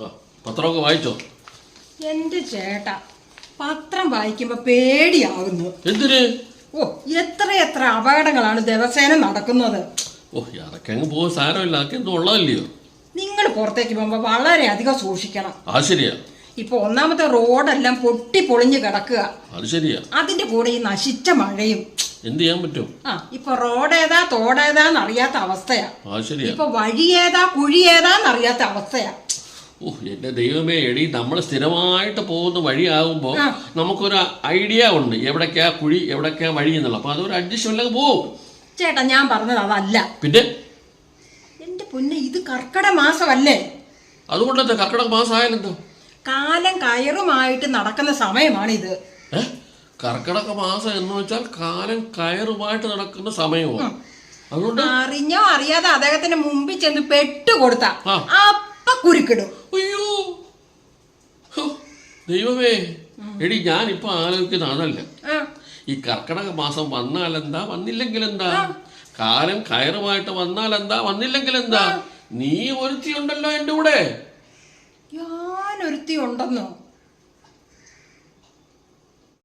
ആ, പത്രമൊക്കെ വായിച്ചോ? എന്റെ ചേട്ടാ പത്രം വായിക്കുമ്പോ പേടിയാവുന്നു. എന്തിന്? ഓ എത്ര എത്ര അപകടങ്ങളാണ് ദിവസേന നടക്കുന്നത്. ഓ അതൊക്കെ അങ്ങ് പോകും സാരമില്ല അതൊക്കെ എന്തോ ഉള്ളതല്ലയോ? നിങ്ങൾ പുറത്തേക്ക് പോകുമ്പോ വളരെ അധികം സൂക്ഷിക്കണം. അത് ശരിയാ. ഇപ്പൊ ഒന്നാമത്തെ റോഡെല്ലാം പൊട്ടി പൊളിഞ്ഞു കിടക്കുക. അത് ശരിയാ. അതിന്റെ കൂടെ ഈ നശിച്ച മഴയും. എന്ത് ചെയ്യാൻ പറ്റും? ആ ഇപ്പൊ റോഡേതാ തോടേതാന്ന് അറിയാത്ത അവസ്ഥയാ. അത് ശരിയാ. ഇപ്പൊ വഴി ഏതാ കുഴി ഏതാന്ന് അറിയാത്ത അവസ്ഥയാ. ഓ എന്റെ ദൈവമേ എടി നമ്മൾ സ്ഥിരമായിട്ട് പോകുന്ന വഴിയാകുമ്പോൾ. നമുക്കൊരു ഐഡിയ ഉണ്ട്. എവിടേക്കാ കുഴി എവിടേക്കാ വഴി എന്നുള്ളത് അപ്പൊ അതൊരു അഡ്ജസ്റ്റ്മെന്റ് പോകും. ചേട്ടാ ഞാൻ പറഞ്ഞത് അതല്ല. പിന്നെ? എന്റെ പൊന്നെ ഇത് കർക്കട മാസമല്ലേ? അതുകൊണ്ടല്ലേ കർക്കിടക മാസം ആയാലെന്തോ കാലം കയറുമായിട്ട് നടക്കുന്ന സമയമാണിത്. ഇത് കർക്കിടക മാസം എന്ന് വെച്ചാൽ കാലം കയറുമായിട്ട് നടക്കുന്ന സമയമോ? അതുകൊണ്ട്? അറിഞ്ഞോ അറിയാതെ അദ്ദേഹത്തിന്റെ മുമ്പിൽ ചെന്ന് പെട്ടുകൊടുത്ത കൊടുത്ത. അപ്പ കുരുക്കിടും. ദൈവമേ എടി ഞാൻ ഇപ്പൊ ആലോചിക്കുന്ന അതല്ല ഈ കർക്കിടക മാസം വന്നാൽ എന്താ വന്നില്ലെങ്കിൽ എന്താ കാലം കയറുമായിട്ട് വന്നാൽ എന്താ വന്നില്ലെങ്കിൽ എന്താ നീ ഒരുത്തിയുണ്ടല്ലോ എന്റെ കൂടെ. ഞാനൊരുത്തി ഉണ്ടെന്നോ